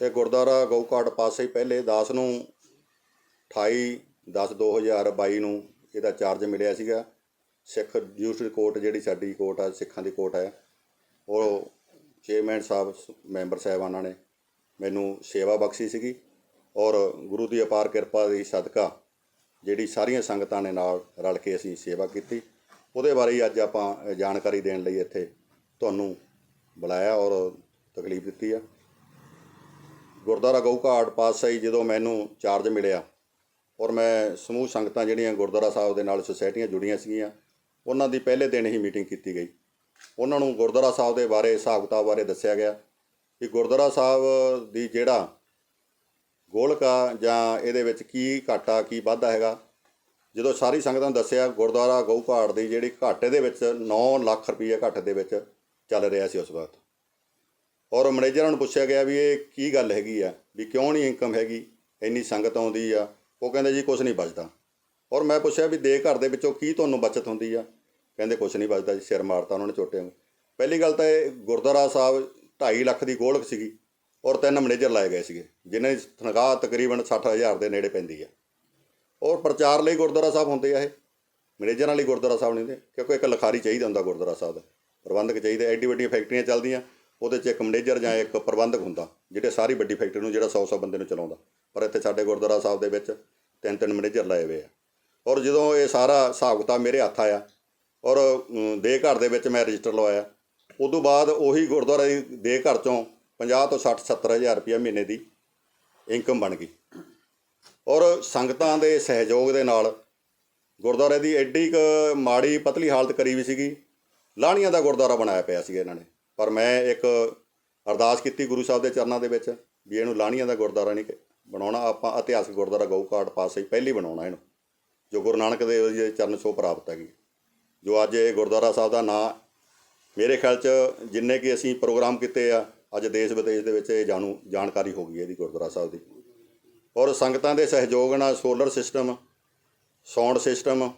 ਇਹ ਗੁਰਦੁਆਰਾ ਗਊਕਾਟ ਪਾਸੇ ਹੀ ਪਹਿਲੇ ਦਾਸ ਨੂੰ 28 10 2022 ਨੂੰ ਇਹਦਾ ਚਾਰਜ ਮਿਲਿਆ ਸੀਗਾ। ਸਿੱਖ ਜੂਸਟਿਸ ਕੋਰਟ ਜਿਹੜੀ ਸਾਡੀ ਕੋਰਟ ਆ, ਸਿੱਖਾਂ ਦੀ ਕੋਰਟ ਹੈ ਉਹ ਚੇਅਰਮੈਨ ਸਾਹਿਬ ਮੈਂਬਰ ਸਾਹਿਬਾਨਾਂ ਨੇ ਮੈਨੂੰ ਸੇਵਾ ਬਖਸ਼ੀ ਸੀਗੀ ਔਰ ਗੁਰੂ ਦੀ ਅਪਾਰ ਕਿਰਪਾ ਦੀ ਸਦਕਾ ਜਿਹੜੀ ਸਾਰੀਆਂ ਸੰਗਤਾਂ ਨੇ ਨਾਲ ਰਲ ਕੇ ਅਸੀਂ ਸੇਵਾ ਕੀਤੀ। ਉਹਦੇ ਬਾਰੇ ਅੱਜ ਆਪਾਂ ਜਾਣਕਾਰੀ ਦੇਣ ਲਈ ਇੱਥੇ ਤੁਹਾਨੂੰ ਬੁਲਾਇਆ ਔਰ ਤਕਲੀਫ ਦਿੱਤੀ ਆ। ਗੁਰਦੁਆਰਾ ਗਊਘਾਟ ਪਾਤਸ਼ਾਹੀ ਜਦੋਂ ਮੈਨੂੰ ਚਾਰਜ ਮਿਲਿਆ ਔਰ ਮੈਂ ਸਮੂਹ ਸੰਗਤਾਂ ਜਿਹੜੀਆਂ ਗੁਰਦੁਆਰਾ ਸਾਹਿਬ ਦੇ ਨਾਲ ਸੁਸਾਇਟੀਆਂ ਜੁੜੀਆਂ ਸੀਗੀਆਂ, ਉਹਨਾਂ ਦੀ ਪਹਿਲੇ ਦਿਨ ਹੀ ਮੀਟਿੰਗ ਕੀਤੀ ਗਈ। ਉਹਨਾਂ ਨੂੰ ਗੁਰਦੁਆਰਾ ਸਾਹਿਬ ਦੇ ਬਾਰੇ, ਹਿਸਾਬ ਕਿਤਾਬ ਬਾਰੇ ਦੱਸਿਆ ਗਿਆ ਕਿ ਗੁਰਦੁਆਰਾ ਸਾਹਿਬ ਦੀ ਜਿਹੜਾ ਗੋਲਕਾ ਜਾਂ ਇਹਦੇ ਵਿੱਚ ਕੀ ਘਾਟਾ, ਕੀ ਵਾਧਾ ਹੈਗਾ, ਜਦੋਂ ਸਾਰੀ ਸੰਗਤਾਂ ਨੂੰ ਦੱਸਿਆ, ਗੁਰਦੁਆਰਾ ਗਊਘਾਟ ਦੀ ਜਿਹੜੀ ਘਾਟੇ ਦੇ ਵਿੱਚ 9 ਲੱਖ ਰੁਪਏ ਘਾਟੇ ਦੇ ਵਿੱਚ ਚੱਲ ਰਿਹਾ ਸੀ ਉਸ ਵਕਤ। ਔਰ ਮੈਨੇਜਰਾਂ ਨੂੰ ਪੁੱਛਿਆ ਗਿਆ ਵੀ ਇਹ ਕੀ ਗੱਲ ਹੈਗੀ ਆ, ਵੀ ਕਿਉਂ ਨਹੀਂ ਇਨਕਮ ਹੈਗੀ, ਇੰਨੀ ਸੰਗਤ ਆਉਂਦੀ ਆ। ਉਹ ਕਹਿੰਦੇ ਜੀ ਕੁਝ ਨਹੀਂ ਬਚਦਾ। ਔਰ ਮੈਂ ਪੁੱਛਿਆ ਵੀ ਦੇ ਘਰ ਦੇ ਵਿੱਚੋਂ ਕੀ ਤੁਹਾਨੂੰ ਬਚਤ ਹੁੰਦੀ ਆ? ਕਹਿੰਦੇ ਕੁਝ ਨਹੀਂ ਬਚਦਾ ਜੀ, ਸਿਰ ਮਾਰਤਾ ਉਹਨਾਂ ਨੇ ਛੋਟੇ ਨੂੰ। ਪਹਿਲੀ ਗੱਲ ਤਾਂ ਇਹ ਗੁਰਦੁਆਰਾ ਸਾਹਿਬ 2.5 ਲੱਖ ਦੀ ਗੋਲਕ ਸੀਗੀ ਔਰ ਤਿੰਨ ਮੈਨੇਜਰ ਲਾਏ ਗਏ ਸੀਗੇ, ਜਿਨ੍ਹਾਂ ਦੀ ਤਨਖਾਹ ਤਕਰੀਬਨ 60000 ਦੇ ਨੇੜੇ ਪੈਂਦੀ ਆ। ਔਰ ਪ੍ਰਚਾਰ ਲਈ ਗੁਰਦੁਆਰਾ ਸਾਹਿਬ ਹੁੰਦੇ ਆ ਇਹ। ਮੈਨੇਜਰਾਂ ਲਈ ਗੁਰਦੁਆਰਾ ਸਾਹਿਬ ਨਹੀਂ ਹੁੰਦੇ, ਕਿਉਂਕਿ ਇੱਕ ਲਿਖਾਰੀ ਚਾਹੀਦਾ ਹੁੰਦਾ ਗੁਰਦੁਆਰਾ ਸਾਹਿਬ ਦਾ, ਪ੍ਰਬੰਧਕ ਚਾਹੀਦਾ, ਐਡੀ ਵੱਡੀਆਂ ਫੈਕਟਰੀਆਂ ਚੱਲਦੀਆਂ ਉਹਦੇ 'ਚ ਇੱਕ ਮੈਨੇਜਰ ਜਾਂ ਇੱਕ ਪ੍ਰਬੰਧਕ ਹੁੰਦਾ, ਜਿਹੜੇ ਸਾਰੀ ਵੱਡੀ ਫੈਕਟਰੀ ਨੂੰ ਜਿਹੜਾ 100-100 ਬੰਦੇ ਨੂੰ ਚਲਾਉਂਦਾ। ਪਰ ਇੱਥੇ ਸਾਡੇ ਗੁਰਦੁਆਰਾ ਸਾਹਿਬ ਦੇ ਵਿੱਚ ਤਿੰਨ ਤਿੰਨ ਮੈਨੇਜਰ ਲਾਏ ਹੋਏ ਆ। ਔਰ ਜਦੋਂ ਇਹ ਸਾਰਾ ਹਿਸਾਬ ਕਿਤਾਬ ਮੇਰੇ ਹੱਥ ਆਇਆ, ਔਰ ਦੇ ਘਰ ਦੇ ਵਿੱਚ ਮੈਂ ਰਜਿਸਟਰ ਲਵਾਇਆ, ਉਦੋਂ ਬਾਅਦ ਉਹੀ ਗੁਰਦੁਆਰਾ ਦੀ ਦੇ ਘਰ ਚੋਂ 50 ਤੋਂ 60 70 ਹਜ਼ਾਰ ਰੁਪਇਆ ਮਹੀਨੇ ਦੀ ਇਨਕਮ ਬਣ ਗਈ। ਔਰ ਸੰਗਤਾਂ ਦੇ ਸਹਿਯੋਗ ਦੇ ਨਾਲ ਗੁਰਦੁਆਰੇ ਦੀ ਐਡੀ ਕੁ ਮਾੜੀ, ਪਤਲੀ ਹਾਲਤ ਕਰੀ ਵੀ ਸੀਗੀ, ਲਾਹਣੀਆਂ ਦਾ ਗੁਰਦੁਆਰਾ ਬਣਾਇਆ ਪਿਆ ਸੀ ਇਹਨਾਂ ਨੇ। ਪਰ ਮੈਂ ਇੱਕ ਅਰਦਾਸ ਕੀਤੀ ਗੁਰੂ ਸਾਹਿਬ ਦੇ ਚਰਨਾਂ ਦੇ ਵਿੱਚ ਵੀ ਇਹਨੂੰ ਲਾਹਣੀਆਂ ਦਾ ਗੁਰਦੁਆਰਾ ਨਹੀਂ ਬਣਾਉਣਾ, ਆਪਾਂ ਇਤਿਹਾਸਕ ਗੁਰਦੁਆਰਾ ਗਊਕਾਟ ਪਾਸੇ ਹੀ ਪਹਿਲੀ ਬਣਾਉਣਾ ਇਹਨੂੰ, ਜੋ ਗੁਰੂ ਨਾਨਕ ਦੇਵ ਜੀ ਦੇ ਚਰਨ ਛੋਹ ਪ੍ਰਾਪਤ ਹੈਗੀ। ਜੋ ਅੱਜ ਇਹ ਗੁਰਦੁਆਰਾ ਸਾਹਿਬ ਦਾ ਨਾਂ ਮੇਰੇ ਖਿਆਲ 'ਚ ਜਿੰਨੇ ਕਿ ਅਸੀਂ ਪ੍ਰੋਗਰਾਮ ਕੀਤੇ ਆ, ਅੱਜ ਦੇਸ਼ ਵਿਦੇਸ਼ ਦੇ ਵਿੱਚ ਇਹ ਜਾਣੂ, ਜਾਣਕਾਰੀ ਹੋ ਗਈ ਇਹਦੀ ਗੁਰਦੁਆਰਾ ਸਾਹਿਬ ਦੀ। ਔਰ ਸੰਗਤਾਂ ਦੇ ਸਹਿਯੋਗ ਨਾਲ solar system, sound system,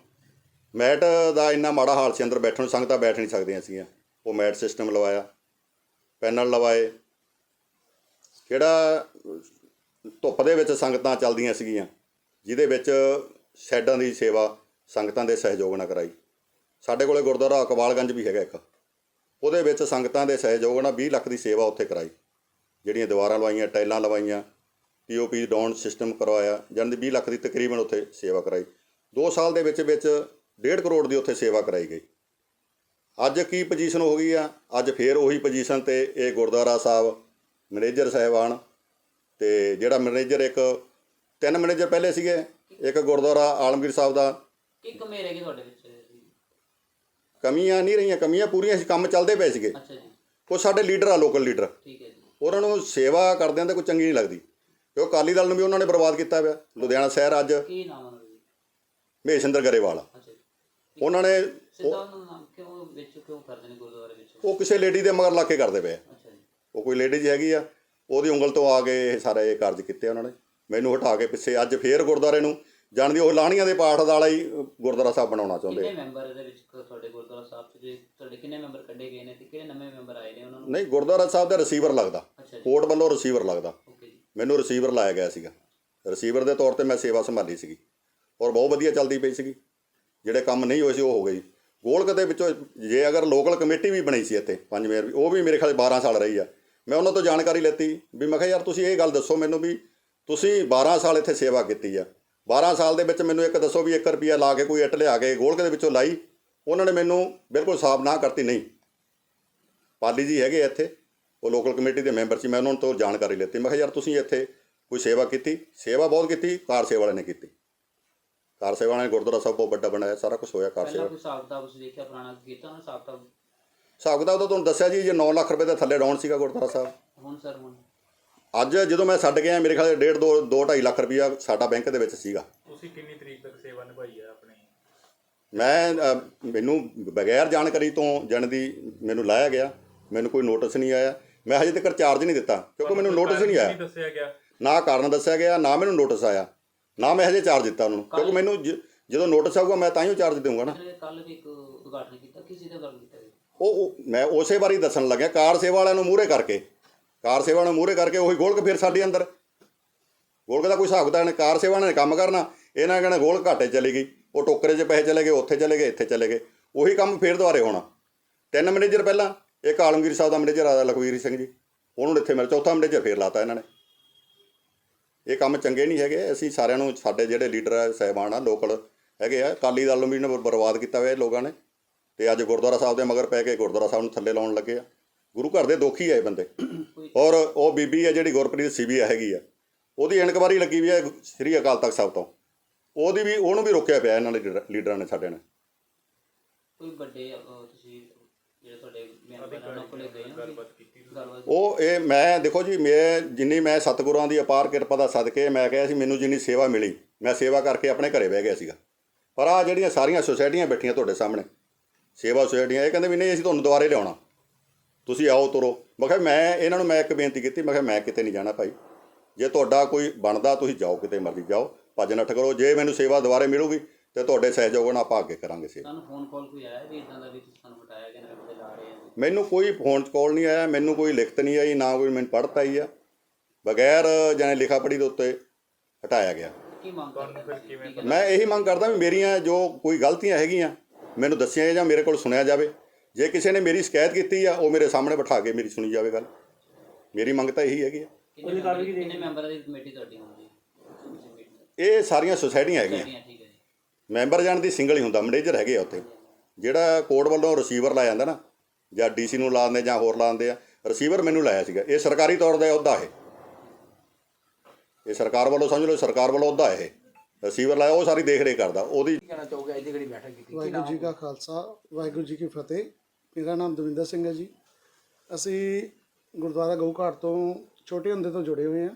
mat ਦਾ ਇੰਨਾ ਮਾੜਾ ਹਾਲ ਸੀ ਅੰਦਰ ਬੈਠਣ ਨੂੰ, ਸੰਗਤਾਂ ਬੈਠ ਨਹੀਂ ਸਕਦੀਆਂ ਸੀਗੀਆਂ। ਉਹ ਮੈਟ ਸਿਸਟਮ ਲਵਾਇਆ, ਪੈਨਲ ਲਵਾਏ। ਕਿਹੜਾ ਧੁੱਪ ਦੇ ਵਿੱਚ ਸੰਗਤਾਂ ਚੱਲਦੀਆਂ ਸੀਗੀਆਂ, ਜਿਹਦੇ ਵਿੱਚ ਸ਼ੈਡਾਂ ਦੀ ਸੇਵਾ ਸੰਗਤਾਂ ਦੇ ਸਹਿਯੋਗ ਨਾਲ ਕਰਾਈ। ਸਾਡੇ ਕੋਲੇ ਗੁਰਦੁਆਰਾ ਅਕਵਾਲਗੰਜ ਵੀ ਹੈਗਾ ਇੱਕ। ਉਹਦੇ ਵਿੱਚ ਸੰਗਤਾਂ ਦੇ ਸਹਿਯੋਗ ਨਾਲ 20 ਲੱਖ ਦੀ ਸੇਵਾ ਉੱਥੇ ਕਰਾਈ। ਜਿਹੜੀਆਂ ਦੀਵਾਰਾਂ ਲਵਾਈਆਂ, ਟਾਈਲਾਂ ਲਵਾਈਆਂ ਪੀਓਪੀ ਡਾਊਨ ਸਿਸਟਮ ਕਰਵਾਇਆ, ਜਾਣੀ 20 ਲੱਖ ਦੀ ਤਕਰੀਬਨ ਉੱਥੇ ਸੇਵਾ ਕਰਾਈ। 2 ਸਾਲ ਦੇ ਵਿੱਚ ਵਿੱਚ 1.5 ਕਰੋੜ ਦੀ ਉੱਥੇ ਸੇਵਾ ਕਰਾਈ ਗਈ। ਅੱਜ ਕੀ ਪੋਜੀਸ਼ਨ ਹੋ ਗਈ ਆ? ਅੱਜ ਫੇਰ ਉਹੀ ਪੋਜੀਸ਼ਨ ਤੇ ਇਹ ਗੁਰਦੁਆਰਾ ਸਾਹਿਬ ਮੈਨੇਜਰ ਸਾਹਿਬਾਨ ਤੇ ਜਿਹੜਾ ਮੈਨੇਜਰ ਇੱਕ ਤਿੰਨ ਮੈਨੇਜਰ ਪਹਿਲੇ ਸੀਗੇ ਇੱਕ ਗੁਰਦੁਆਰਾ ਆਲਮਗੀਰ ਸਾਹਿਬ ਦਾ। ਕੀ ਕਮੀ ਰਹਿ ਗਈ ਤੁਹਾਡੇ ਵਿੱਚ? ਕਮੀਆਂ ਨਹੀਂ ਰਹੀਆਂ ਕਮੀਆਂ ਪੂਰੀਆਂ ਸੀ ਕੰਮ ਚੱਲਦੇ ਪਏ ਸੀਗੇ। ਅੱਛਾ ਜੀ। ਉਹ ਸਾਡੇ ਲੀਡਰ ਆ ਲੋਕਲ ਲੀਡਰ। ਠੀਕ ਹੈ ਜੀ। ਉਹਨਾਂ ਨੂੰ ਸੇਵਾ ਕਰਦਿਆਂ ਤਾਂ ਕੋਈ ਚੰਗੀ ਨਹੀਂ ਲੱਗਦੀ। ਕਿਉਂ ਅਕਾਲੀ ਦਲ ਨੂੰ ਵੀ ਉਹਨਾਂ ਨੇ ਬਰਬਾਦ ਕੀਤਾ ਪਿਆ ਲੁਧਿਆਣਾ ਸ਼ਹਿਰ ਅੱਜ ਕੀ ਨਾਮ ਹੈ ਮਹੇਸ਼ਿੰਦਰ ਗਰੇਵਾਲ। ਅੱਛਾ ਉਹਨਾਂ ਨੇ ਸਿੱਧਾ ਉਹਨਾਂ ਦਾ ਨਾਮ ਕਿਉਂ ਵਿੱਚ ਕਿਉਂ ਕਰਦੇ ਨੇ ਗੁਰਦੁਆਰੇ ਵਿੱਚ? ਉਹ ਕਿਸੇ ਲੇਡੀ ਦੇ ਮਗਰ ਲਾ ਕੇ ਕਰਦੇ ਪਏ ਆ। ਅੱਛਾ ਜੀ। ਉਹ ਕੋਈ ਲੇਡੀ ਜੀ ਹੈਗੀ ਆ ਉਹਦੀ ਉਂਗਲ ਤੋਂ ਆ ਕੇ ਇਹ ਸਾਰੇ ਇਹ ਕਾਰਜ ਕੀਤੇ ਉਹਨਾਂ ਨੇ। ਮੈਨੂੰ ਹਟਾ ਕੇ ਪਿੱਛੇ ਅੱਜ ਫੇਰ ਗੁਰਦੁਆਰੇ ਨੂੰ ਜਾਣਦੀ ਉਹ ਲਾਹਣੀਆਂ ਦੇ ਪਾਠ ਦਾ ਵਾਲਾ ਹੀ ਗੁਰਦੁਆਰਾ ਸਾਹਿਬ ਬਣਾਉਣਾ ਚਾਹੁੰਦੇ ਕਿੰਨੇ ਆ। ਮੈਂਬਰ ਇਹਦੇ ਵਿੱਚ ਕ- ਤੁਹਾਡੇ ਗੁਰਦੁਆਰਾ ਸਾਹਿਬ ਚ ਜੀ ਤੁਹਾਡੇ ਕਿੰਨੇ ਮੈਂਬਰ ਕੱਢੇ ਗਏ ਨੇ ਤੇ ਕਿਹੜੇ ਨਵੇਂ ਮੈਂਬਰ ਆਏ ਨੇ ਉਹਨਾਂ ਨੂੰ? ਨਹੀਂ ਗੁਰਦੁਆਰਾ ਸਾਹਿਬ ਦਾ ਰਿਸੀਵਰ ਲੱਗਦਾ। ਅੱਛਾ ਜੀ। ਕੋਰਟ ਵੱਲੋਂ ਰਿਸੀਵਰ ਲੱਗਦਾ। ਓਕੇ ਜੀ। ਮੈਨੂੰ ਰਿਸੀਵਰ ਲਾਇਆ ਗਿਆ ਸੀਗਾ। ਰਿਸੀਵਰ ਦੇ ਤੌਰ ਤੇ ਮੈਂ ਸੇਵਾ ਸੰਭਾਲੀ ਸੀਗੀ। ਔਰ ਬਹੁਤ ਵਧੀਆ ਚੱਲਦੀ ਪਈ ਸੀਗੀ। ਜਿਹੜੇ ਕੰਮ ਨਹੀਂ ਹੋਏ ਸੀ ਉਹ ਹੋ ਗਏ ਜੀ। ਗੋਲਕ ਦੇ ਵਿੱਚੋਂ ਜੇ ਅਗਰ ਲੋਕਲ ਕਮੇਟੀ ਵੀ ਬਣੀ ਸੀ ਇੱਥੇ, ਪੰਜ ਮੇਅਰ ਵੀ, ਉਹ ਵੀ ਮੇਰੇ ਖਿਆਲ 12 ਸਾਲ ਰਹੀ ਆ। ਮੈਂ ਉਹਨਾਂ ਤੋਂ ਜਾਣਕਾਰੀ ਲੈਤੀ ਵੀ ਮੈਂ ਕਿਹਾ, ਯਾਰ ਤੁਸੀਂ ਇਹ ਗੱਲ ਦੱਸੋ ਮੈਨੂੰ ਵੀ ਤੁਸੀਂ 12 ਸਾਲ ਇੱਥੇ ਸੇਵਾ ਕੀਤੀ ਆ। 12 ਸਾਲ ਦੇ ਵਿੱਚ ਮੈਨੂੰ ਇੱਕ ਦੱਸੋ ਵੀ 1 ਰੁਪਿਆ ਲਾ ਕੇ, ਕੋਈ ਇੱਟ ਲਿਆ ਕੇ ਗੋਲਕ ਦੇ ਵਿੱਚੋਂ ਲਾਈ, ਉਹਨਾਂ ਨੇ ਮੈਨੂੰ ਬਿਲਕੁਲ ਸਾਫ਼ ਨਾ ਕਰਤੀ, ਨਹੀਂ, ਪਾਲੀ ਜੀ ਹੈਗੇ ਇੱਥੇ, ਉਹ ਲੋਕਲ ਕਮੇਟੀ ਦੇ ਮੈਂਬਰ ਸੀ, ਮੈਂ ਉਹਨਾਂ ਤੋਂ ਜਾਣਕਾਰੀ ਲੈਤੀ। ਮੈਂ ਕਿਹਾ, ਯਾਰ ਤੁਸੀਂ ਇੱਥੇ ਕੋਈ ਸੇਵਾ ਕੀਤੀ? ਸੇਵਾ ਬਹੁਤ ਕੀਤੀ, ਕਾਰ ਸੇਵਾ ਵਾਲੇ ਨੇ ਕੀਤੀ। ਕਾਰ ਸੇਵਾ ਨੇ ਗੁਰਦੁਆਰਾ ਸਾਹਿਬ ਬਹੁਤ ਵੱਡਾ ਬਣਾਇਆ ਸਾਰਾ ਕੁਝ ਹੋਇਆ ਕਾਰ ਪਹਿਲਾਂ ਸੇਵਾ। ਕੋਈ ਹਿਸਾਬ ਦਾ ਤੁਸੀਂ ਦੇਖਿਆ ਪੁਰਾਣਾ ਕੀਤਾ ਨਾ ਹਿਸਾਬ ਦਾ ਹਿਸਾਬ ਕਿਤਾਬ ਤਾਂ ਤੁਹਾਨੂੰ ਦੱਸਿਆ ਜੀ ਜੇ 9 ਲੱਖ ਰੁਪਏ ਦੇ ਥੱਲੇ ਡਾਊਨ ਸੀਗਾ ਗੁਰਦੁਆਰਾ ਸਾਹਿਬ। ਹੁਣ ਸਰ ਹੁਣ। ਅੱਜ ਜਦੋਂ ਮੈਂ ਛੱਡ ਗਿਆ ਮੇਰੇ ਖਿਆਲ 1.5 2 2 2.5 ਲੱਖ ਰੁਪਇਆ ਸਾਡਾ ਬੈਂਕ ਦੇ ਵਿੱਚ ਸੀਗਾ। ਤੁਸੀਂ ਕਿੰਨੀ ਤਰੀਕ ਤੱਕ ਸੇਵਾ ਨਿਭਾਈ ਹੈ ਆਪਣੀ? ਮੈਂ ਅ, ਮੈਨੂੰ ਬਗੈਰ ਜਾਣਕਾਰੀ ਤੋਂ ਜਣ ਦੀ ਮੈਨੂੰ ਲਾਇਆ ਗਿਆ ਮੈਨੂੰ ਕੋਈ ਨੋਟਿਸ ਨਹੀਂ ਆਇਆ। ਮੈਂ ਹਜੇ ਤੱਕ ਚਾਰਜ ਨਹੀਂ ਦਿੱਤਾ ਕਿਉਂਕਿ ਮੈਨੂੰ ਨੋਟਿਸ ਹੀ ਨਹੀਂ ਆਇਆ। ਨਹੀਂ ਦੱਸਿਆ ਗਿਆ? ਨਾ ਕਾਰਨ ਦੱਸਿਆ ਗਿਆ ਨਾ ਮੈਨੂੰ ਨੋਟਿਸ ਆਇਆ। ਨਾ ਮੈਂ ਹਜੇ ਚਾਰਜ ਦਿੱਤਾ ਉਹਨਾਂ ਕਿਉਂਕਿ ਮੈਨੂੰ ਜ- ਜਦੋਂ ਨੋਟਿਸ ਆਊਗਾ ਮੈਂ ਤਾਂ ਹੀ ਚਾਰਜ ਦੇਵਾਂਗਾ ਨਾ। ਕੱਲ ਵੀ ਇੱਕ ਉਦਘਾਟਨ ਕੀਤਾ ਕਿਸੇ ਦਾ ਗੱਲ ਕੀਤਾ ਜੀ ਉਹ ਉਹ- ਮੈਂ ਉਸੇ ਹੀ ਦੱਸਣ ਲੱਗਿਆ ਕਾਰ ਸੇਵਾ ਵਾਲਿਆਂ ਨੂੰ ਮੂਹਰੇ ਕਰਕੇ। ਕਾਰ ਸੇਵਾ ਨੂੰ ਮੂਹਰੇ ਕਰਕੇ ਉਹੀ ਗੋਲਕ ਫਿਰ ਸਾਡੇ ਅੰਦਰ। ਗੋਲਕ ਦਾ ਕੋਈ ਹਿਸਾਬ ਕਿਤਾਬ ਨਹੀਂ ਕਾਰ ਸੇਵਾ ਨੇ ਕੰਮ ਕਰਨਾ ਇਹਨਾਂ ਨੇ ਕਹਿਣਾ ਗੋਲਕ ਘਾਟੇ ਚਲੀ ਗਈ ਉਹ ਟੋਕਰੇ 'ਚ ਪੈਸੇ ਚਲੇ ਗਏ ਉੱਥੇ ਚਲੇ ਗਏ ਇੱਥੇ ਚਲੇ ਗਏ ਉਹੀ ਕੰਮ ਫੇਰ ਦੁਬਾਰੇ ਹੋਣਾ। ਤਿੰਨ ਮੈਨੇਜਰ ਪਹਿਲਾਂ ਇੱਕ ਆਲਮਗੀਰ ਸਾਹਿਬ ਦਾ ਮੈਨੇਜਰ ਆਦਾ ਲਖਵੀਰ ਸਿੰਘ ਜੀ ਉਹਨੂੰ ਇੱਥੇ ਮਿਲ ਚੌਥਾ ਮੈਨੇਜਰ ਫੇਰ ਲਾਤਾ ਇਹਨਾਂ ਨੇ। ਇਹ ਕੰਮ ਚੰਗੇ ਨਹੀਂ ਹੈਗੇ, ਅਸੀਂ ਸਾਰਿਆਂ ਨੂੰ ਸਾਡੇ ਜਿਹੜੇ ਲੀਡਰ ਆ, ਸਹਿਬਾਨ ਆ, ਲੋਕਲ ਹੈਗੇ ਆ, ਅਕਾਲੀ ਦਲ ਨੂੰ ਵੀ ਇਹਨਾਂ ਬਰਬਾਦ ਕੀਤਾ ਹੋਇਆ ਲੋਕਾਂ ਨੇ। ਤੇ ਅੱਜ ਗੁਰਦੁਆਰਾ ਸਾਹਿਬ ਦੇ ਮਗਰ ਪੈ ਕੇ ਗੁਰਦੁਆਰਾ ਸਾਹਿਬ ਨੂੰ ਥੱਲੇ ਲਾਉਣ ਲੱਗੇ ਆ। ਗੁਰੂ ਘਰ ਦੇ ਦੋਖੀ ਆਏ ਬੰਦੇ। ਔਰ ਉਹ ਬੀਬੀ ਆ ਜਿਹੜੀ ਗੁਰਪ੍ਰੀਤ ਸੀਬੀ ਹੈਗੀ ਆ। ਉਹਦੀ ਇਨਕੁਆਰੀ ਲੱਗੀ ਵੀ ਹੈ ਸ੍ਰੀ ਅਕਾਲ ਤਖਤ ਸਾਹਿਬ ਤੋਂ। ਉਹਦੀ ਵੀ, ਉਹਨੂੰ ਵੀ ਰੋਕਿਆ ਪਿਆ ਇਹਨਾਂ ਲੀਡਰ- ਲੀਡਰਾਂ ਨੇ ਸਾਡੇ ਨੇ। ਕੋਈ ਵੱਡੇ ਤੁਸੀਂ ਜਿਹੜੇ ਤੁਹਾਡੇ ਮੈਂਬਰ ਹਨ ਕੋਲੇ ਗਏ ਹੋ ਉਹ ਇਹ ਮੈਂ, ਦੇਖੋ ਜੀ, ਮੈਂ ਜਿੰਨੀ ਮੈਂ ਸਤਿਗੁਰਾਂ ਦੀ ਅਪਾਰ ਕਿਰਪਾ ਦਾ ਸਦਕੇ, ਮੈਂ ਕਿਹਾ ਸੀ ਮੈਨੂੰ ਜਿੰਨੀ ਸੇਵਾ ਮਿਲੀ, ਮੈਂ ਸੇਵਾ ਕਰਕੇ ਆਪਣੇ ਘਰੇ ਬਹਿ ਗਿਆ ਸੀਗਾ। ਪਰ ਆ ਜਿਹੜੀਆਂ ਸਾਰੀਆਂ ਸੁਸਾਇਟੀਆਂ ਬੈਠੀਆਂ ਤੁਹਾਡੇ ਸਾਹਮਣੇ, ਸੇਵਾ ਸੁਸਾਇਟੀਆਂ, ਇਹ ਕਹਿੰਦੇ ਵੀ ਨਹੀਂ, ਅਸੀਂ ਤੁਹਾਨੂੰ ਦੁਬਾਰੇ ਲਿਆਉਣਾ। ਤੁਸੀਂ ਆਓ, ਤੁਰੋ। ਮੈਂ ਕਿਹਾ, ਮੈਂ ਇਹਨਾਂ ਨੂੰ ਮੈਂ ਇੱਕ ਬੇਨਤੀ ਕੀਤੀ, ਮੈਂ ਕਿਹਾ, ਮੈਂ ਕਿਤੇ ਨਹੀਂ ਜਾਣਾ ਭਾਈ। ਜੇ ਤੁਹਾਡਾ ਕੋਈ ਬਣਦਾ, ਤੁਸੀਂ ਜਾਓ, ਕਿਤੇ ਮਰਜ਼ੀ ਜਾਓ। ਭੱਜ ਨੱਠ ਕਰੋ। ਜੇ ਮੈਨੂੰ ਸੇਵਾ ਦੁਬਾਰੇ ਮਿਲੂਗੀ, ਤੇ ਤੁਹਾਡੇ ਸਹਿਯੋਗ ਨਾਲ ਆਪਾਂ ਅੱਗੇ ਕਰਾਂਗੇ ਸੇਵਾ। ਤੁਹਾਨੂੰ ਫੋਨ ਕਾਲ ਕੋਈ ਆਇਆ ਵੀ ਇਦਾਂ ਦਾ ਵੀ ਤੁਸੀਂ ਸਾਨੂੰ ਬਤਾਇਆ ਕਿ ਨਾ ਬੰਦੇ ਲਾ ਰਹੇ ਆ? ਮੈਨੂੰ ਕੋਈ ਫੋਨ ਕਾਲ ਨਹੀਂ ਆਇਆ ਮੈਨੂੰ ਕੋਈ ਲਿਖਤ ਨਹੀਂ ਆਈ ਨਾ ਕੋਈ ਮੈਨੂੰ ਪੜ੍ਹਤਾ ਹੀ ਆ। ਬਗੈਰ ਜਾਨੇ ਲਿਖਾ ਪੜ੍ਹੀ ਦੇ ਉੱਤੇ ਹਟਾਇਆ ਗਿਆ। ਕੀ ਮੰਗ ਤੁਹਾਨੂੰ ਕਰਦੇ ਫਿਰ ਸੀ? ਕਿਵੇਂ ਕੀ ਗੱਲ- ਮੈਂ ਇਹੀ ਮੰਗ ਕਰਦਾ ਵੀ ਮੇਰੀਆਂ ਜੋ ਕੋਈ ਗਲਤੀਆਂ ਹੈਗੀਆਂ ਮੈਨੂੰ ਦੱਸੀਆਂ ਜਾਂ ਮੇਰੇ ਕੋਲ ਸੁਣਿਆ ਜਾਵੇ। ਜੇ ਕਿਸੇ ਨੇ ਮੇਰੀ ਸ਼ਿਕਾਇਤ ਕੀਤੀ ਆ ਉਹ ਮੇਰੇ ਸਾਹਮਣੇ ਬਿਠਾ ਕੇ ਮੇਰੀ ਸੁਣੀ ਜਾਵੇ ਗੱਲ। ਮੇਰੀ ਮੰਗ ਤਾਂ ਇਹੀ ਹੈਗੀ ਆ। ਕਿੰਨੇ ਮੈਂਬਰ- ਕਿੰਨੇ ਮੈਂਬਰਾਂ ਦੀ ਕਮੇਟੀ ਤੁਹਾਡੀ ਹੁੰਦੀ? ਇਹ ਸਾਰੀਆਂ ਸੁਸਾਇਟੀਆਂ ਹੈਗੀਆਂ। ਮੈਂਬਰ ਜਾਣ ਦੀ ਸਿੰਗਲ ਹੀ ਹੁੰਦਾ ਮੈਨੇਜਰ ਹੈਗੇ ਆ ਉੱਥੇ। ਜਿਹੜਾ ਕੋਰਟ ਵੱਲੋਂ ਰਿਸੀਵਰ ਲਾਇਆ ਜਾਂਦਾ ਨਾ ਜਾਂ ਡੀਸੀ ਨੂੰ ਲਾਉਂਦੇ ਜਾਂ ਹੋਰ ਲਾਉਂਦੇ ਆ ਰਿਸੀਵਰ ਮੈਨੂੰ ਲਾਇਆ ਸੀਗਾ। ਇਹ ਸਰਕਾਰੀ ਤੌਰ ਦਾ ਅਹੁਦਾ ਇਹ। ਇਹ ਸਰਕਾਰ ਵੱਲੋਂ ਸਮਝ ਲਓ ਸਰਕਾਰ ਵੱਲੋਂ ਅਹੁਦਾ ਇਹ। ਰਿਸੀਵਰ ਲਾਇਆ ਉਹ ਸਾਰੀ ਦੇਖ ਰੇਖ ਕਰਦਾ। ਉਹਦੀ ਕਹਿਣਾ ਚਾਹੋਗੇ? ਅੱਜ ਦੀ ਘੜੀ ਬੈਠਕ ਕੀਤੀ? ਵਾਹਿਗੁਰੂ ਜੀ ਕਾ ਖਾਲਸਾ ਵਾਹਿਗੁਰੂ ਜੀ ਕੀ ਫਤਿਹ। ਮੇਰਾ ਨਾਮ ਦਵਿੰਦਰ ਸਿੰਘ ਹੈ ਜੀ। ਅਸੀਂ ਗੁਰਦੁਆਰਾ ਗਊ ਘਾਟ ਤੋਂ ਛੋਟੇ ਹੁੰਦੇ ਤੋਂ ਜੁੜੇ ਹੋਏ ਹਾਂ।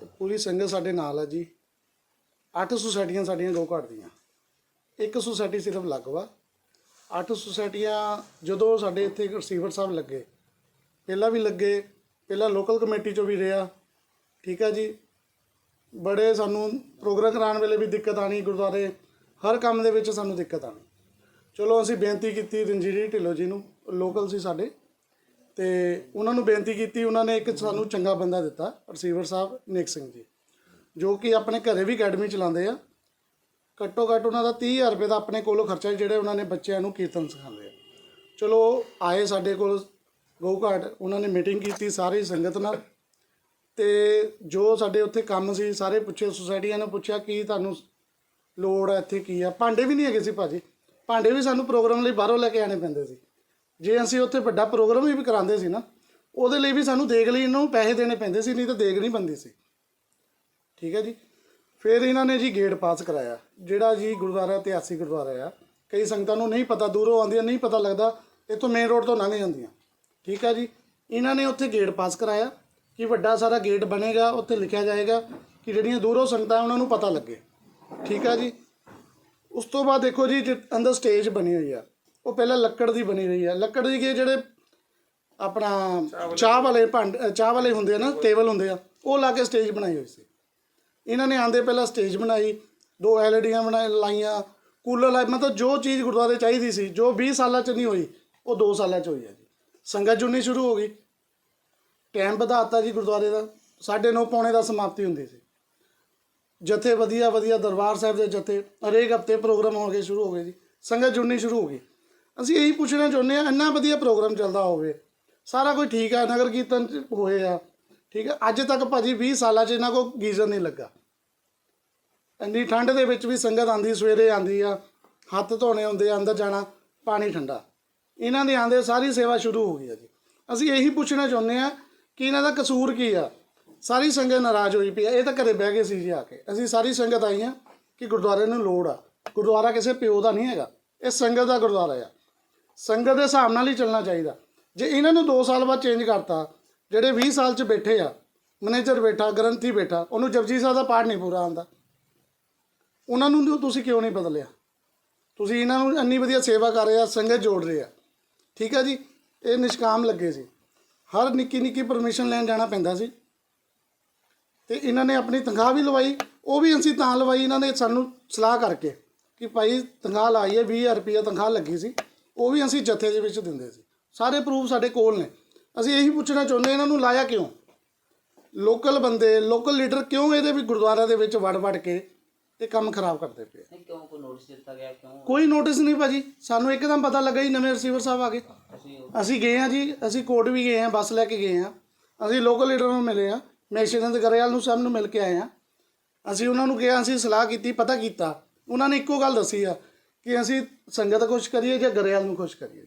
ਤੇ ਪੂਰੀ ਸੰਗਤ ਸਾਡੇ ਨਾਲ ਹੈ ਜੀ। ਅੱਠ ਸੁਸਾਇਟੀਆਂ ਸਾਡੀਆਂ ਗਊ ਘਾਟ ਦੀਆਂ। ਇੱਕ ਸੁਸਾਇਟੀ ਸਿਰਫ ਅਲੱਗ ਵਾ ਅੱਠ ਸੁਸਾਇਟੀਆਂ ਜਦੋਂ ਸਾਡੇ ਇੱਥੇ ਰਿਸੀਵਰ ਸਾਹਿਬ ਲੱਗੇ, ਪਹਿਲਾਂ ਵੀ ਲੱਗੇ, ਪਹਿਲਾਂ ਲੋਕਲ ਕਮੇਟੀ ਚੋਂ ਵੀ ਰਿਹਾ, ਠੀਕ ਹੈ ਜੀ। ਬੜੇ ਸਾਨੂੰ ਪ੍ਰੋਗਰਾਮ ਕਰਾਉਣ ਵੇਲੇ ਵੀ ਦਿੱਕਤ ਆਣੀ ਗੁਰਦੁਆਰੇ ਹਰ ਕੰਮ ਦੇ ਵਿੱਚ ਸਾਨੂੰ ਦਿੱਕਤ ਆਣੀ ਚਲੋ ਅਸੀਂ ਬੇਨਤੀ ਕੀਤੀ ਰਣਜੀਤ ਢਿੱਲੋਂ ਜੀ ਨੂੰ ਲੋਕਲ ਸੀ ਸਾਡੇ, ਤੇ ਉਹਨਾਂ ਨੂੰ ਬੇਨਤੀ ਕੀਤੀ, ਉਹਨਾਂ ਨੇ ਇੱਕ ਸਾਨੂੰ ਚੰਗਾ ਬੰਦਾ ਦਿੱਤਾ ਰਿਸੀਵਰ ਸਾਹਿਬ ਨੇਕ ਸਿੰਘ ਜੀ, ਜੋ ਕਿ ਆਪਣੇ ਘਰੇ ਵੀ ਅਕੈਡਮੀ ਚਲਾਉਂਦੇ ਆ ਘੱਟੋ ਘੱਟ ਉਹਨਾਂ ਦਾ 30000 ਰੁਪਏ ਦਾ ਆਪਣੇ ਕੋਲੋਂ ਖਰਚਾ ਜਿਹੜੇ ਉਹਨਾਂ ਨੇ ਬੱਚਿਆਂ ਨੂੰ ਕੀਰਤਨ ਸਿਖਾਉਂਦੇ ਆ। ਚਲੋ, ਆਏ ਸਾਡੇ ਕੋਲ ਗਊ ਘਾਟ ਉਹਨਾਂ ਨੇ ਮੀਟਿੰਗ ਕੀਤੀ, ਸਾਰੀ ਸੰਗਤ ਨਾਲ। ਤੇ ਜੋ ਸਾਡੇ ਉੱਥੇ ਕੰਮ ਸੀ, ਸਾਰੇ ਪੁੱਛੇ, ਸੁਸਾਇਟੀਆਂ ਨੇ ਪੁੱਛਿਆ, ਕੀ ਤੁਹਾਨੂੰ ਲੋੜ ਹੈ ਇੱਥੇ, ਕੀ ਆ? ਭਾਂਡੇ ਵੀ ਨਹੀਂ ਹੈਗੇ ਸੀ ਭਾਜੀ। ਭਾਂਡੇ ਵੀ ਸਾਨੂੰ ਪ੍ਰੋਗਰਾਮ ਲਈ ਬਾਹਰੋਂ ਲੈ ਕੇ ਆਣੇ ਪੈਂਦੇ ਸੀ। ਜੇ ਅਸੀਂ ਉੱਥੇ ਵੱਡਾ ਪ੍ਰੋਗਰਾਮ ਵੀ ਕਰਾਉਂਦੇ ਸੀ ਨਾ, ਉਹਦੇ ਲਈ ਵੀ ਸਾਨੂੰ ਦੇਖ ਲਈ ਇਹਨਾਂ ਨੂੰ ਪੈਸੇ ਦੇਣੇ ਪੈਂਦੇ ਸੀ, ਨਹੀਂ ਤਾਂ ਦੇਖ ਨਹੀਂ ਬੰਦੀ ਸੀ। ਠੀਕ ਹੈ ਜੀ? ਫਿਰ ਇਹਨਾਂ ਨੇ ਜੀ ਗੇਟ ਪਾਸ ਕਰਾਇਆ। ਜਿਹੜਾ ਜੀ ਗੁਰਦੁਆਰਾ ਇਤਿਹਾਸਿਕ ਗੁਰਦੁਆਰਾ ਆ, ਕਈ ਸੰਗਤਾਂ ਨੂੰ ਨਹੀਂ ਪਤਾ, ਦੂਰੋਂ ਆਉਂਦੀਆਂ, ਨਹੀਂ ਪਤਾ ਲੱਗਦਾ, ਇੱਥੋਂ ਮੇਨ ਰੋਡ ਤੋਂ ਲੰਘ ਜਾਂਦੀਆਂ। ਠੀਕ ਆ ਜੀ? ਇਹਨਾਂ ਨੇ ਉੱਥੇ ਗੇਟ ਪਾਸ ਕਰਾਇਆ ਕਿ ਵੱਡਾ ਸਾਰਾ ਗੇਟ ਬਣੇਗਾ, ਉੱਥੇ ਲਿਖਿਆ ਜਾਏਗਾ ਕਿ ਜਿਹੜੀਆਂ ਦੂਰੋਂ ਸੰਗਤਾਂ ਉਹਨਾਂ ਨੂੰ ਪਤਾ ਲੱਗੇ। ਠੀਕ ਆ ਜੀ? ਉਸ ਤੋਂ ਬਾਅਦ ਦੇਖੋ ਜੀ, ਜਿ- ਅੰਦਰ ਸਟੇਜ ਬਣੀ ਹੋਈ ਆ। ਉਹ ਪਹਿਲਾਂ ਲੱਕੜ ਦੀ ਬਣੀ ਹੋਈ ਆ। ਲੱਕੜ ਦੀ ਕੀ ਜਿਹੜੇ ਆਪਣਾ ਚਾਹ ਵਾਲੇ ਭਾਂਡ ਚਾਹ ਵਾਲੇ ਹੁੰਦੇ ਆ ਨਾ ਟੇਬਲ ਹੁੰਦੇ ਆ, ਉਹ ਲਾ ਕੇ ਸਟੇਜ ਬਣਾਈ ਹੋਈ ਸੀ। ਇਹਨਾਂ ਨੇ ਆਂਦੇ ਪਹਿਲਾਂ ਸਟੇਜ ਬਣਾਈ, ਦੋ ਐਲਈਡੀਆਂ ਬਣਾਈ ਲਾਈਆਂ ਕੂਲਰ ਲਾਏ ਮਤਲਬ ਜੋ ਚੀਜ਼ ਗੁਰਦੁਆਰੇ ਚਾਹੀਦੀ ਸੀ, ਜੋ 20 ਸਾਲਾਂ ਚ ਨਹੀਂ ਹੋਈ, ਉਹ 2 ਸਾਲਾਂ ਚ ਹੋਈ ਹੈ ਜੀ। ਸੰਗਤ ਜੁੜਨੀ ਸ਼ੁਰੂ ਹੋ ਗਈ। ਟਾਈਮ ਵਧਾਤਾ ਜੀ ਗੁਰਦੁਆਰੇ ਦਾ। 9:30 ਪੌਣੇ ਦਾ ਸਮਾਪਤੀ ਹੁੰਦੀ ਸੀ। ਜਥੇ ਵਧੀਆ ਵਧੀਆ ਦਰਬਾਰ ਸਾਹਿਬ ਦੇ ਜਥੇ, ਹਰੇਕ ਹਫ਼ਤੇ ਪ੍ਰੋਗਰਾਮ ਹੋ ਗਏ ਸ਼ੁਰੂ ਹੋ ਗਏ ਜੀ। ਸੰਗਤ ਜੁੜਨੀ ਸ਼ੁਰੂ ਹੋ ਗਈ। ਅਸੀਂ ਇਹੀ ਪੁੱਛਣਾ ਚਾਹੁੰਦੇ ਆ ਇੰਨਾ ਵਧੀਆ ਪ੍ਰੋਗਰਾਮ ਚੱਲਦਾ ਹੋਵੇ, ਸਾਰਾ ਕੁਝ ਠੀਕ ਆ, ਨਗਰ ਕੀਰਤਨ ਚ ਹੋਏ ਆ ਠੀਕ ਹੈ? ਅੱਜ ਤੱਕ ਭਾਜੀ 20 ਸਾਲਾਂ ਚ ਇਹਨਾਂ ਕੋ ਗੀਜ਼ਰ ਨਹੀਂ ਲੱਗਾ। ਇੰਨੀ ਠੰਡ ਦੇ ਵਿੱਚ ਵੀ ਸੰਗਤ ਆਂਦੀ ਸਵੇਰੇ ਆਂਦੀ ਆ, ਹੱਥ ਧੋਣੇ ਹੁੰਦੇ ਆ, ਅੰਦਰ ਜਾਣਾ, ਪਾਣੀ ਠੰਡਾ। ਇਹਨਾਂ ਦੇ ਆਂਦੇ ਸਾਰੀ ਸੇਵਾ ਸ਼ੁਰੂ ਹੋ ਗਈ ਆ ਜੀ। ਅਸੀਂ ਇਹੀ ਪੁੱਛਣਾ ਚਾਹੁੰਦੇ ਆ ਕਿ ਇਹਨਾਂ ਦਾ ਕਸੂਰ ਕੀ ਆ? ਸਾਰੀ ਸੰਗਤ ਨਾਰਾਜ਼ ਹੋਈ ਪਈ ਆ। ਇਹ ਤਾਂ ਘਰੇ ਬਹਿ ਗਏ ਸੀ ਜੀ ਆ ਕੇ। ਅਸੀਂ ਸਾਰੀ ਸੰਗਤ ਆਈ ਆ ਕਿ ਗੁਰਦੁਆਰੇ ਨੂੰ ਲੋੜ ਆ। ਗੁਰਦੁਆਰਾ ਕਿਸੇ ਪਿਓ ਦਾ ਨਹੀਂ ਹੈਗਾ। ਇਹ ਸੰਗਤ ਦਾ ਗੁਰਦੁਆਰਾ ਆ। ਸੰਗਤ ਦੇ ਹਿਸਾਬ ਨਾਲ ਹੀ ਚੱਲਣਾ ਚਾਹੀਦਾ। ਜੇ ਇਹਨਾਂ ਨੂੰ 2 ਸਾਲ ਬਾਅਦ ਚੇਂਜ ਕਰਤਾ ਜਿਹੜੇ 20 ਸਾਲ ਚ ਬੈਠੇ ਆ, ਮੈਨੇਜਰ ਬੈਠਾ, ਗ੍ਰੰਥੀ ਬੈਠਾ, ਉਹਨੂੰ ਜਪਜੀ ਸਾਹਿਬ ਦਾ ਪਾਠ ਨਹੀਂ ਪੂਰਾ ਆਉਂਦਾ। ਉਹਨਾਂ ਨੂੰ ਤੁਸੀਂ ਕਿਉਂ ਨਹੀਂ ਬਦਲਿਆ? ਤੁਸੀਂ ਇਹਨਾਂ ਨੂੰ ਇੰਨੀ ਵਧੀਆ ਸੇਵਾ ਕਰ ਰਹੇ ਆ, ਸੰਗਤ ਜੋੜ ਰਹੇ ਆ। ਠੀਕ ਆ ਜੀ? ਇਹ ਨਿਸ਼ਕਾਮ ਲੱਗੇ ਸੀ। ਹਰ ਨਿੱਕੀ ਨਿੱਕੀ ਪਰਮਿਸ਼ਨ ਲੈਣ ਜਾਣਾ ਪੈਂਦਾ ਸੀ। ਤੇ ਇਹਨਾਂ ਨੇ ਆਪਣੀ ਤਨਖਾਹ ਵੀ ਲਵਾਈ, ਉਹ ਵੀ ਅਸੀਂ ਤਾਂ ਲਵਾਈ ਇਹਨਾਂ ਨੇ ਸਾਨੂੰ ਸਲਾਹ ਕਰਕੇ ਕਿ ਭਾਈ ਤਨਖਾਹ ਲਾਈ ਹੈ 20000 ਰੁਪਏ ਤਨਖਾਹ ਲੱਗੀ ਸੀ, ਉਹ ਵੀ ਅਸੀਂ ਜੱਥੇ ਦੇ ਵਿੱਚ ਦਿੰਦੇ ਸੀ। ਸਾਰੇ ਪ੍ਰੂਫ ਸਾਡੇ ਕੋਲ ਨੇ। ਅਸੀਂ ਇਹੀ ਪੁੱਛਣਾ ਚਾਹੁੰਦੇ ਇਹਨਾਂ ਨੂੰ ਲਾਇਆ ਕਿਉਂ? ਲੋਕਲ ਬੰਦੇ ਲੋਕਲ ਲੀਡਰ ਕਿਉਂ ਇਹਦੇ ਵੀ ਗੁਰਦੁਆਰਾ ਦੇ ਵਿੱਚ ਵੜ ਵੜ ਕੇ ਇਹ ਕੰਮ ਖਰਾਬ ਕਰਦੇ ਪਏ ਨਹੀਂ ਕਿਉਂ ਕੋਈ ਨੋਟਿਸ ਦਿੱਤਾ ਗਿਆ ਕਿਉਂ? ਕੋਈ ਨੋਟਿਸ ਨਹੀਂ ਭਾਜੀ। ਸਾਨੂੰ ਇੱਕਦਮ ਪਤਾ ਲੱਗਾ ਹੀ ਨਵੇਂ ਰਿਸੀਵਰ ਸਾਹਿਬ ਆ ਗਏ। ਅਸੀਂ ਅਸੀਂ ਗਏ ਹਾਂ ਜੀ ਅਸੀਂ ਕੋਰਟ ਵੀ ਗਏ ਹਾਂ ਬੱਸ ਲੈ ਕੇ ਗਏ ਹਾਂ। ਅਸੀਂ ਲੋਕਲ ਲੀਡਰ ਨੂੰ ਮਿਲੇ ਹਾਂ ਮੈਸ਼ਨੰਦ ਗਰੇਵਾਲ ਨੂੰ ਸਭ ਨੂੰ ਮਿਲ ਕੇ ਆਏ ਹਾਂ। ਅਸੀਂ ਉਹਨਾਂ ਨੂੰ ਕਿਹਾ ਅਸੀਂ ਸਲਾਹ ਕੀਤੀ ਪਤਾ ਕੀਤਾ। ਉਹਨਾਂ ਨੇ ਇੱਕੋ ਗੱਲ ਦੱਸੀ ਆ ਕਿ ਅਸੀਂ ਸੰਗਤ ਖੁਸ਼ ਕਰੀਏ ਜਾਂ ਗਰੇਵਾਲ ਨੂੰ ਖੁਸ਼ ਕਰੀਏ।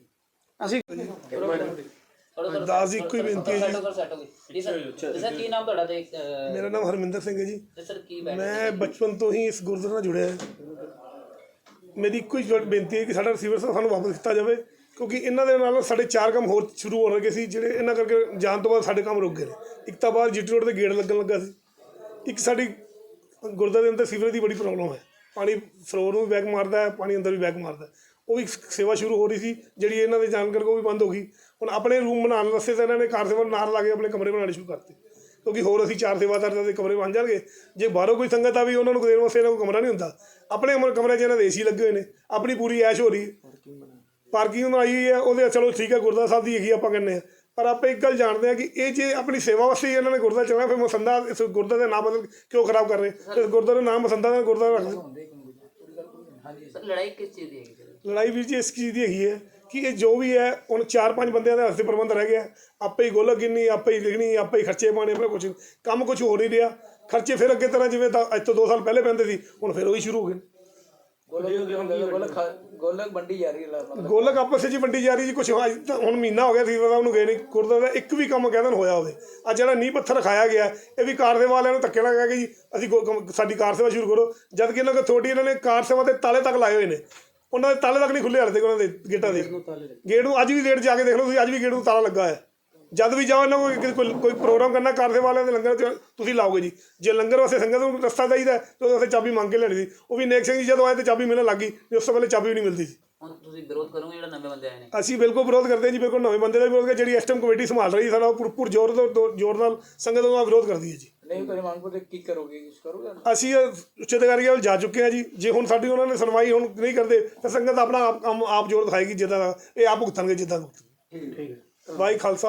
ਅਸੀਂ ਦਾਸ ਇੱਕੋ ਹੀ ਬੇਨਤੀ ਹੈ ਜੀ। ਸੈਟੋ ਕਰ ਸੈਟੋ ਜੀ। ਸਰ ਜੀ ਸਰ ਕੀ ਨਾਮ ਤੁਹਾਡਾ ਤੇ ਅਹ, ਮੇਰਾ ਨਾਮ ਹਰਮਿੰਦਰ ਸਿੰਘ ਹੈ ਜੀ। ਤੇ ਸਰ ਕੀ ਬੈਠ ਮੈਂ ਬਚਪਨ ਤੋਂ ਹੀ ਇਸ ਗੁਰਦੁਆਰੇ ਨਾਲ ਜੁੜਿਆ ਹਾਂ। ਮੇਰੀ ਇੱਕੋ ਹੀ ਜੁੜ- ਬੇਨਤੀ ਹੈ ਕਿ ਸਾਡਾ ਰਿਸੀਵਰ ਸਾਹਿਬ ਸਾਨੂੰ ਵਾਪਸ ਦਿੱਤਾ ਜਾਵੇ ਕਿਉਂਕਿ ਇਹਨਾਂ ਦੇ ਨਾਲ ਸਾਡੇ ਚਾਰ ਕੰਮ ਹੋਰ ਸ਼ੁਰੂ ਹੋਣ ਲੱਗੇ ਸੀ ਜਿਹੜੇ ਇਹਨਾਂ ਕਰਕੇ ਜਾਣ ਤੋਂ ਬਾਅਦ ਸਾਡੇ ਕੰਮ ਰੁਕ ਗਏ ਨੇ। ਇੱਕ ਤਾਂ ਬਾਅਦ ਜੀਟੀ ਰੋਡ ਤੇ ਗੇੜ ਲੱਗਣ ਲੱਗਾ ਸੀ। ਇੱਕ ਸਾਡੀ ਗੁਰਦੁਆਰੇ ਦੇ ਅੰਦਰ ਸੀਵਰੇਜ ਦੀ ਬੜੀ ਪ੍ਰੋਬਲਮ ਹੈ। ਪਾਣੀ ਫਲੋਰ ਨੂੰ ਵੀ ਬੈਕ ਮਾਰਦਾ ਹੈ ਪਾਣੀ ਅੰਦਰ ਵੀ ਬੈਕ ਮਾਰਦਾ ਹੈ। ਉਹ ਵੀ ਸੇਵਾ ਸ਼ੁਰੂ ਹੋ ਰਹੀ ਸੀ, ਜਿਹੜੀ ਇਹਨਾਂ ਦੇ ਜਾਣਕਾਰ ਕਰਕੇ ਉਹ ਵੀ ਬੰਦ ਹੋ ਗਈ। ਹੁਣ ਆਪਣੇ ਰੂਮ ਬਣਾਉਣ ਵਾਸਤੇ ਤਾਂ ਇਹਨਾਂ ਨੇ ਕਾਰ ਸੇਵਾ ਨਾਲ ਲਾ ਕੇ ਆਪਣੇ ਕਮਰੇ ਬਣਾਉਣੇ ਸ਼ੁਰੂ ਕਰਤੇ। ਕਿਉਂਕਿ ਹੋਰ ਅਸੀਂ ਚਾਰ ਸੇਵਾਦਾਰ ਦੇ ਕਮਰੇ ਬਣ ਜਾਣਗੇ। ਜੇ ਬਾਹਰੋਂ ਕੋਈ ਸੰਗਤ ਆਵੇ, ਉਹਨਾਂ ਨੂੰ ਦੇਣ ਵਾਸਤੇ ਇਹਨਾਂ ਕੋਲ ਕਮਰਾ ਨਹੀਂ ਹੁੰਦਾ। ਆਪਣੇ ਕਮਰੇ- 'ਚ ਇਹਨਾਂ ਦੇ ਏਸੀ ਲੱਗੇ ਹੋਏ ਨੇ, ਆਪਣੀ ਪੂਰੀ ਐਸ਼ ਹੋ ਰਹੀ ਹੈ। ਪਾਰਕਿੰਗ ਆਈ ਹੋਈ ਹੈ, ਉਹਦੇ ਚਲੋ ਠੀਕ ਹੈ ਗੁਰਦੁਆਰਾ ਸਾਹਿਬ ਦੀ ਹੈਗੀ ਆਪਾਂ ਕਹਿੰਦੇ ਆ ਪਰ ਆਪਾਂ ਇੱਕ ਗੱਲ ਜਾਣਦੇ ਆ ਕਿ ਇਹ ਜੇ ਆਪਣੀ ਸੇਵਾ ਵਾਸਤੇ ਇਹਨਾਂ ਨੇ ਗੁਰਦੁਆਰਾ ਚਲਾਉਣਾ ਫਿਰ ਮਸੰਦਾ ਇਸ ਗੁਰਦੁਆਰੇ ਦਾ ਨਾਮ ਬਦਲ ਕਿਉਂ ਖਰਾਬ ਕਰ ਰਹੇ? ਇਸ ਗੁਰਦੁਆਰੇ ਦਾ ਨਾਮ ਮਸੰਦਾ ਦਾ ਗੁਰਦੁਆਰਾ ਰੱਖ ਦਿਓ। ਲੜਾਈ ਕਿਸ ਚੀਜ਼ ਦੀ ਹੈਗੀ? ਲੜਾਈ ਵੀਰ ਜੀ ਇਸ ਚੀਜ਼ ਦੀ ਹੈਗੀ ਹੈ ਕਿ ਇਹ ਜੋ ਵੀ ਹੈ ਹੁਣ ਚਾਰ ਪੰਜ ਬੰਦਿਆਂ ਦਾ ਹਸਤੇ ਪ੍ਰਬੰਧ ਰਹਿ ਗਿਆ ਆਪੇ ਹੀ ਗੋਲਕ ਗਿਣਨੀ ਆਪੇ ਹੀ ਲਿਖਣੀ ਆਪੇ ਹੀ ਖਰਚੇ ਪਾਣੇ ਆਪੇ ਕੁਝ ਕੰਮ ਕੁਝ ਹੋ ਨਹੀਂ ਰਿਹਾ। ਖਰਚੇ ਫਿਰ ਅੱਗੇ ਤਰ੍ਹਾਂ ਜਿਵੇਂ ਤਾਂ ਅੱਜ ਤੋਂ 2 ਸਾਲ ਪਹਿਲੇ ਪੈਂਦੇ ਸੀ ਹੁਣ ਫਿਰ ਉਹੀ ਸ਼ੁਰੂ ਹੋ ਗਏ। ਗੋਲਕ ਵੰਡੀ ਜਾ ਰਹੀ ਹੈ ਗੋਲਕ ਆਪਸ ਵਿੱਚ ਹੀ ਵੰਡੀ ਜਾ ਰਹੀ ਜੀ ਕੁਝ ਹੁਣ ਮਹੀਨਾ ਹੋ ਗਿਆ ਸੀ ਸਾਹਿਬ ਨੂੰ ਗਏ ਨਹੀਂ ਗੁਰਦੁਆਰਾ ਦਾ ਇੱਕ ਵੀ ਕੰਮ ਕਹਿੰਦੇ ਹੋਇਆ ਹੋਵੇ ਆ ਜਿਹੜਾ ਨੀਂਹ ਪੱਥਰ ਰਖਾਇਆ ਗਿਆ ਇਹ ਵੀ ਕਾਰ ਸੇਵਾ ਵਾਲਿਆਂ ਨੂੰ ਧੱਕੇ ਨਾਲ ਕਹਿ ਕੇ ਜੀ ਅਸੀਂ ਸਾਡੀ ਕਾਰ ਸੇਵਾ ਸ਼ੁਰੂ ਕਰੋ। ਜਦ ਕਿ ਇਹਨਾਂ ਕੋਲ ਥੋੜੀ ਇਹਨਾਂ ਨੇ ਕਾਰ ਸੇਵਾ ਦੇ ਤਾਲੇ ਤੱਕ ਲਾਏ ਹੋਏ ਨੇ। ਉਹਨਾਂ ਦੇ ਤਾਲੇ ਤੱਕ ਨਹੀਂ ਖੁੱਲੇ ਹਾਲੇ ਤੱਕ ਉਹਨਾਂ ਦੇ ਗੇਟਾਂ ਦੇ। ਗੇਟ ਨੂੰ ਅੱਜ ਵੀ ਗੇਟ ਜਾ ਕੇ ਦੇਖ ਲਓ ਤੁਸੀਂ ਅੱਜ ਵੀ ਗੇਟ ਨੂੰ ਤਾਲਾ ਲੱਗਾ ਹੈ। ਜਦ ਵੀ ਜਾਓ ਇਹਨਾਂ ਕੋਈ ਕੋਈ ਪ੍ਰੋਗਰਾਮ ਕਰਨਾ ਕਾਰ ਸੇਵਾ ਵਾਲਿਆਂ ਦੇ ਲੰਗਰ ਤੁਸੀਂ ਲਾਓਗੇ ਜੀ। ਜੇ ਲੰਗਰ ਵਾਸਤੇ ਸੰਗਤ ਨੂੰ ਰਸਤਾ ਚਾਹੀਦਾ ਤੇ ਉਹਦੇ ਵਾਸਤੇ ਚਾਬੀ ਮੰਗ ਕੇ ਲੈਣੀ ਸੀ। ਉਹ ਵੀ ਨੇਕ ਸਿੰਘ ਜੀ ਜਦੋਂ ਆਏ ਤੇ ਚਾਬੀ ਮਿਲਣ ਲੱਗੀ ਤੇ ਉਸ ਤੋਂ ਪਹਿਲੇ ਚਾਬੀ ਵੀ ਨਹੀਂ ਮਿਲਦੀ ਸੀ। ਹੁਣ ਤੁਸੀਂ ਵਿਰੋਧ ਕਰੋਗੇ ਜਿਹੜਾ ਨਵੇਂ ਬੰਦੇ ਆਏ ਨੇ? ਅਸੀਂ ਬਿਲਕੁਲ ਵਿਰੋਧ ਕਰਦੇ ਹਾਂ ਜੀ ਬਿਲਕੁਲ ਨਵੇਂ ਬੰਦੇ ਦਾ ਵਿਰੋਧ ਕਰਦੇ ਜਿਹੜੀ ਇਸ ਟਾਈਮ ਕਮੇਟੀ ਸੰਭਾਲ ਰਹੀ ਸਾਡਾ ਉਹ ਭੁਰ ਜ਼ੋਰ ਤੋਂ ਜ਼ੋਰ ਨਾਲ ਸੰਗਤ ਦਾ ਵਿਰੋਧ ਕਰਦੀ ਹੈ ਜੀ। ਨਹੀਂ ਕੋਈ ਮੰਗ ਪਤੇ ਕੀ ਕਰੋਗੇ? ਕੁਝ ਕਰੋਗੇ ਅਸੀਂ ਉੱਚ ਅਧਿਕਾਰੀਆਂ ਵੱਲ ਜਾ ਚੁੱਕੇ ਹਾਂ ਜੀ। ਜੇ ਹੁਣ ਸਾਡੀ ਉਹਨਾਂ ਨੇ ਸੁਣਵਾਈ ਹੁਣ ਨਹੀਂ ਕਰਦੇ ਤਾਂ ਸੰਗਤ ਆਪਣਾ ਆਪ ਕੰਮ ਆਪ ਜ਼ੋਰ ਦਿਖਾਏਗੀ ਜਿੱਦਾਂ ਦਾ ਇਹ ਆਪ ਭੁਗਤਣਗੇ ਜਿੱਦਾਂ ਠੀਕ ਹੈ। ਵਾਹਿ ਖਾਲਸਾ।